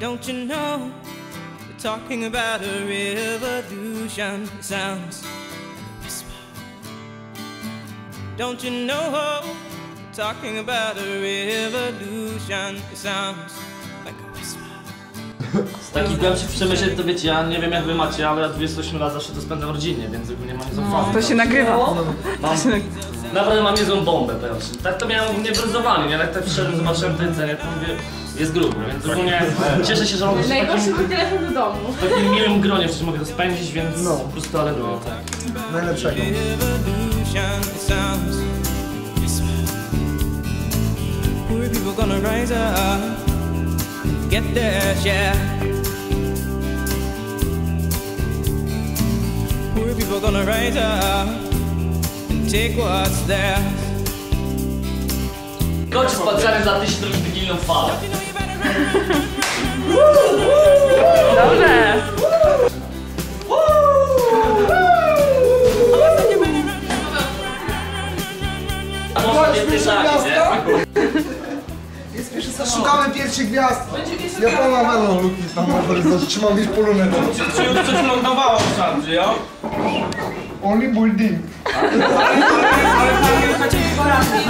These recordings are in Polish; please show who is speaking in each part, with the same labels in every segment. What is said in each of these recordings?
Speaker 1: Don't you know? We're talking about a revolution. It sounds like a whisper. Don't you know? We're talking about a revolution. It sounds like a whisper.
Speaker 2: Z takich głębszych przemyśleń to wiecie, ja nie wiem jak wy macie, ale ja 28 lat zawsze to spędzam rodzinnie, więc ogólnie mam niezłą fazę.
Speaker 3: To się nagrywa.
Speaker 2: Mam, naprawdę mam niezłą bombę, powiem. Tak to miałem ogólnie wyluzowanie, nie? Jak tak wszedłem, zobaczyłem to jedzenie, to mówię, jest grubo, więc ogólnie cieszę się, że mogę się w
Speaker 3: Najgorszy
Speaker 2: takim,
Speaker 3: mój telefon do domu.
Speaker 2: w takim miłym gronie przecież mogę to spędzić, więc po prostu aleluję, tak.
Speaker 4: Najlepszego.
Speaker 1: Poor people gonna rise up, get their share. Poor people gonna rise up and take what's theirs.
Speaker 2: Za falę.
Speaker 3: Dobrze.
Speaker 2: A może więcej szaki, nie?
Speaker 4: Jest pierwszy. Szukamy pierwszych gwiazd. Ja pana Melon Luki tam zatrzymam gdzieś po lunetę.
Speaker 5: Czy już coś lądowało w szandzy, jo?
Speaker 4: Only building.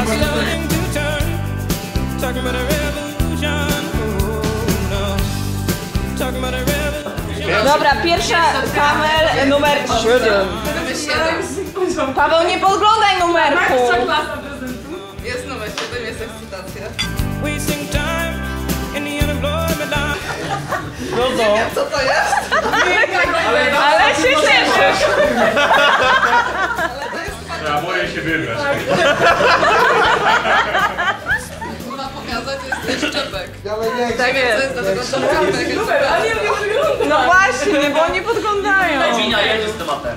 Speaker 1: starting to turn. Talking about a revolution.
Speaker 3: Dobra, pierwsza kamel numer 7. Paweł, nie podglądaj numerku.
Speaker 6: Jest numer 7, jest ekscytacja.
Speaker 1: Wasting time in the unemployment line.
Speaker 5: No co?
Speaker 6: Co to jest?
Speaker 3: Ale się cieszysz.
Speaker 7: Ja boję się wybrać.
Speaker 6: Można pokazać, to jest ten szczepek.
Speaker 4: Ale nie,
Speaker 3: Tak
Speaker 6: To
Speaker 3: jest.
Speaker 6: jest dlatego to naprawdę jest szczepek.
Speaker 3: No właśnie, bo oni podglądają.
Speaker 2: Winia jedzie z tematem.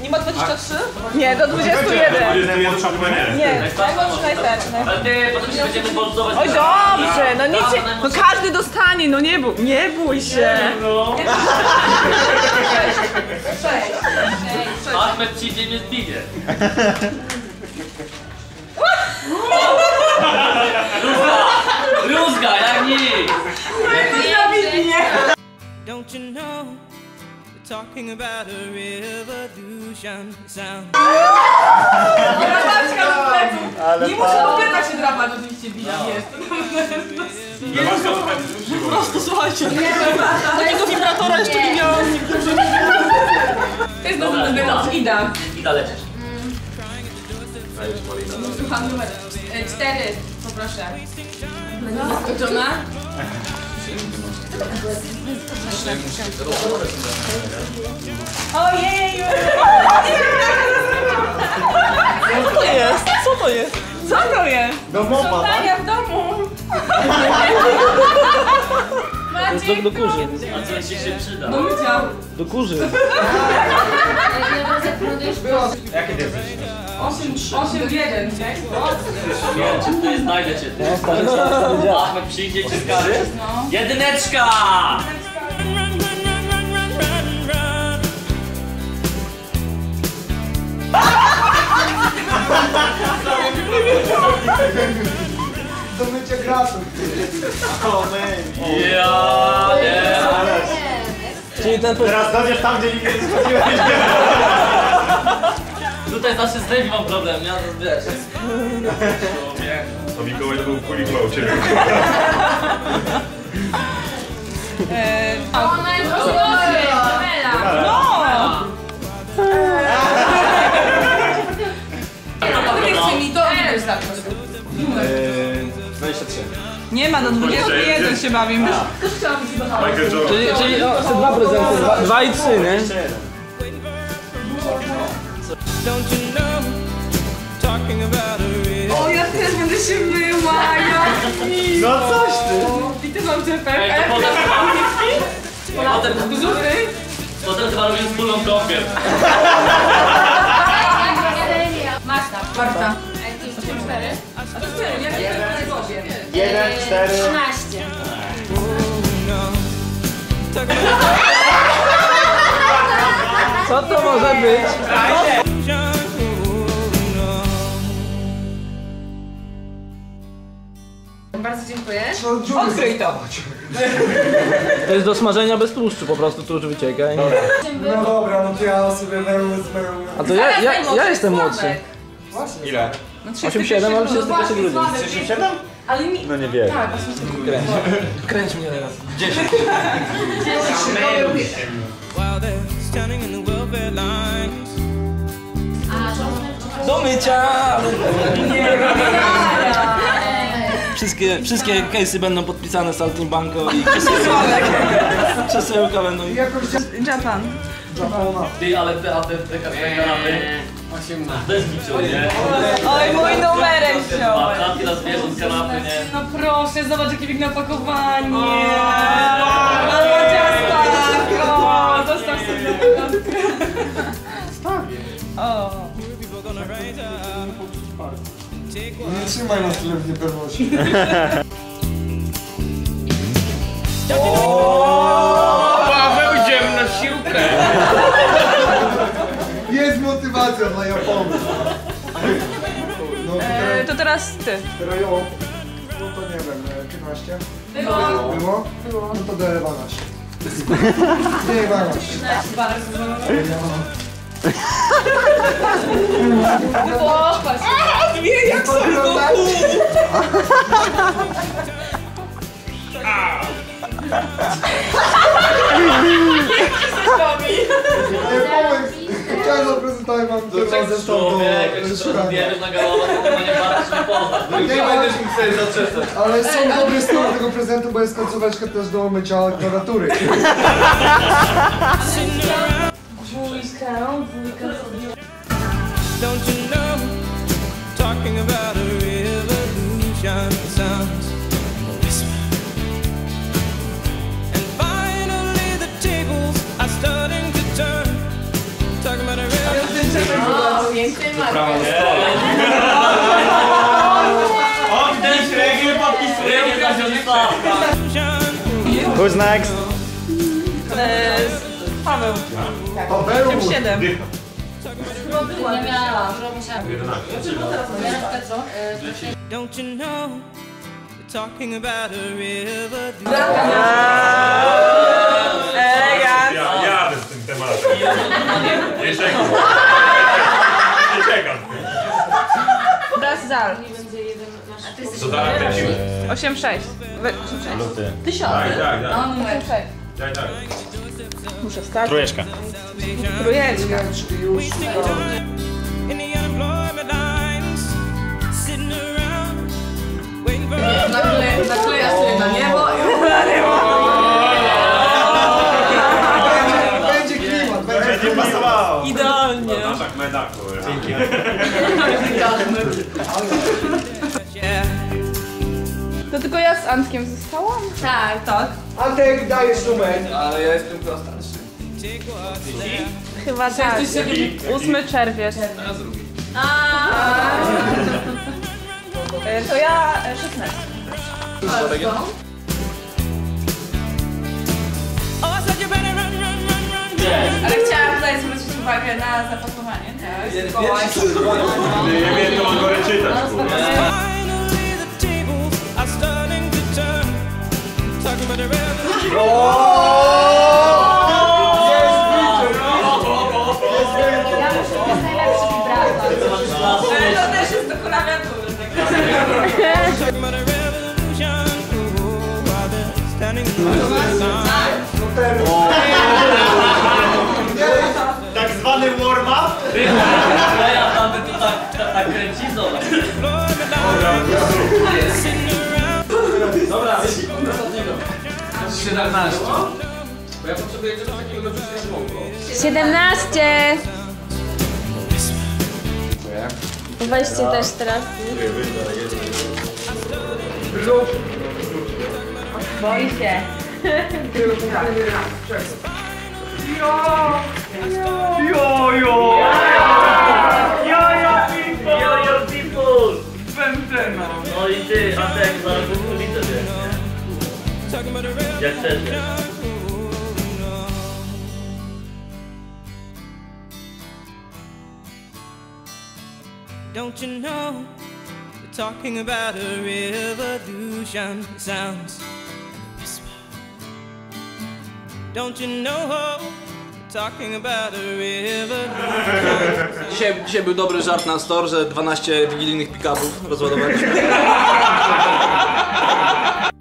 Speaker 3: Nie ma 23? Nie, do 21.
Speaker 7: Jestem od szatła nie.
Speaker 3: Nie, najgorszy najstarszy.
Speaker 2: Ale ty, potem się będziemy bolcować.
Speaker 3: Oj dobrze, no nic się, no każdy dostanie, no nie bój, nie bój się.
Speaker 2: No. Ahmed przyjdzie mnie zbinie.
Speaker 1: Don't you know? We're talking about a revolution. It sounds
Speaker 3: Nie muszę pogadać się drapać, oczywiście bija jest.
Speaker 7: Zobaczcie, co będzie
Speaker 3: Po prostu słuchajcie. Takiego wibratora jeszcze nie miałam. To jest
Speaker 2: Dobra,
Speaker 3: do
Speaker 2: Ida.
Speaker 3: Ida.
Speaker 2: Ida lecisz.
Speaker 3: Słucham numer 4, poproszę. Skończona? Ojej! Co to jest? Co to jest? Co to jest?
Speaker 4: domowa, tak?
Speaker 3: Maciek,
Speaker 5: Do kurzy.
Speaker 2: A co ci się przyda?
Speaker 3: do mycia.
Speaker 5: Do kurzy.
Speaker 7: Jakie ty jesteś?
Speaker 3: 8, 8 w 1, nie?
Speaker 2: Nie, czy tutaj znajdę cię. ty. Ahmed przyjdzie cię z kary? Jedyneczka!
Speaker 4: Do mycia grasów.
Speaker 2: Ja nie.
Speaker 5: Ten
Speaker 7: Teraz dojdziesz tam, gdzie nigdy nie schodziłeś.
Speaker 2: Tutaj zawsze z Dave mam problem, ja to wiesz.
Speaker 7: To Mikołaj to był kuli u ciebie.
Speaker 3: Ona jest Pamela. No! Nie chce mi to wystarczy.
Speaker 5: 23.
Speaker 3: Nie ma, do 21 się bawimy.
Speaker 5: Czyli, czyli no, dwa prezenty, dwa, dwa i trzy, nie?
Speaker 3: O, ja też będę się myła.
Speaker 4: No coś ty.
Speaker 3: I ty mam czepek, a ja
Speaker 2: potem Potem
Speaker 3: duży?
Speaker 2: Potem chyba robimy wspólną kąpiel.
Speaker 3: Marta. Marta. 84. A to 4, ja
Speaker 4: nie wiem,
Speaker 1: 1, 4, 13.
Speaker 5: Co to może być?
Speaker 1: no.
Speaker 6: Bardzo dziękuję.
Speaker 3: Odkryj to.
Speaker 5: To jest do smażenia bez tłuszczu, po prostu tłuszcz wycieka. i-
Speaker 4: No dobra, no to ja sobie wezmę...
Speaker 5: A to ja, ja, ja jestem młodszy.
Speaker 4: Właśnie.
Speaker 7: Ile?
Speaker 5: 8-7, ale 31 grudzień.
Speaker 7: 37?
Speaker 3: Ale mi...
Speaker 7: No nie wiem.
Speaker 5: Kręć. Kręć mnie teraz. 10.
Speaker 1: While they're standing in the
Speaker 5: Do mycia! Wszystkie, wszystkie case'y będą podpisane z Altim Banko i krzesełka, będą...
Speaker 4: Jakoś
Speaker 3: Japan.
Speaker 4: Japona.
Speaker 2: Ty, ale te, a te, te, te kanapy. 18. Bez bicia, nie?
Speaker 3: Oj, mój numerek wziąłeś.
Speaker 2: A teraz bierzą z kanapy, nie?
Speaker 3: No proszę, zobacz jakie piękne opakowanie.
Speaker 4: Nie trzymaj nas tyle w niepewności.
Speaker 7: Paweł idziemy na siłkę!
Speaker 4: Jest motywacja dla Japonów. No to
Speaker 3: E,
Speaker 4: teraz,
Speaker 3: to teraz ty.
Speaker 4: teraz ją, no to nie wiem, e, 15? Było. Było? No to daję 12. Nie 12.
Speaker 3: Popatrz.
Speaker 4: Pomysł! Chciałem zaprezentować wam ten
Speaker 2: Człowiek, jak się
Speaker 4: szukania.
Speaker 2: rozbierzesz na to chyba nie patrzysz nie poza.
Speaker 4: Nie będziesz mógł sobie zaczesać. Ale są dobre strony tego prezentu, bo jest końcóweczka też do mycia klawiatury.
Speaker 1: You know? Talking about a revolution sounds a whisper. And finally the tables are starting to turn. Talking about a revolution.
Speaker 7: Who's next?
Speaker 3: E, Paweł.
Speaker 4: Paweł!
Speaker 3: 7.
Speaker 6: Nie miałam.
Speaker 1: Don't you know? They're talking about a revolution.
Speaker 3: Elegant.
Speaker 7: Ja jadę z tym tematem. Nie czekam. Nie czekam.
Speaker 3: Teraz Zal.
Speaker 7: To zaraz kręcimy.
Speaker 3: 8-6. We- 8-6.
Speaker 7: Tak, tak, tak.
Speaker 6: On numer.
Speaker 7: Tak, tak.
Speaker 3: Muszę wstać.
Speaker 7: Trójeczka.
Speaker 3: Trójeczka.
Speaker 6: Nakleja nakleja sobie na niebo i
Speaker 4: Będzie klimat, będzie
Speaker 7: Nie pasowało.
Speaker 3: Idealnie.
Speaker 7: Tak, medaku. Dzięki.
Speaker 3: To tylko ja z Antkiem zostałam?
Speaker 6: Tak, tak.
Speaker 4: Antek, dajesz numer.
Speaker 1: Take what's there.
Speaker 3: Chyba tak. 8 czerwiec. E, To ja e, 16.
Speaker 1: Oh, I said you better run, run, run, run.
Speaker 3: Ale chciałam tutaj zwrócić uwagę na zapakowanie. Tak?
Speaker 7: Nie Tak zwany warm-up?
Speaker 2: Ja tam by tu tak, tak, tak kręci, zobacz. Dobra, ostatniego. 17. Bo ja potrzebuję czegoś takiego do rzucenia smoku.
Speaker 8: 17! Weźcie też teraz.
Speaker 3: Boi się.
Speaker 7: Jo, jo! Jo, jo, people! Jo, jo, people! Będę
Speaker 2: No i ty, Antek, zaraz tu widzę cię.
Speaker 1: Talking about a revolution.
Speaker 2: Jak chcesz. nie?
Speaker 1: Don't you know? talking about a revolution. It sounds whisper. Don't you know? Talking about a revolution.
Speaker 5: Dzisiaj, dzisiaj był dobry żart na store, że 12 wigilijnych pick-upów rozładowaliśmy.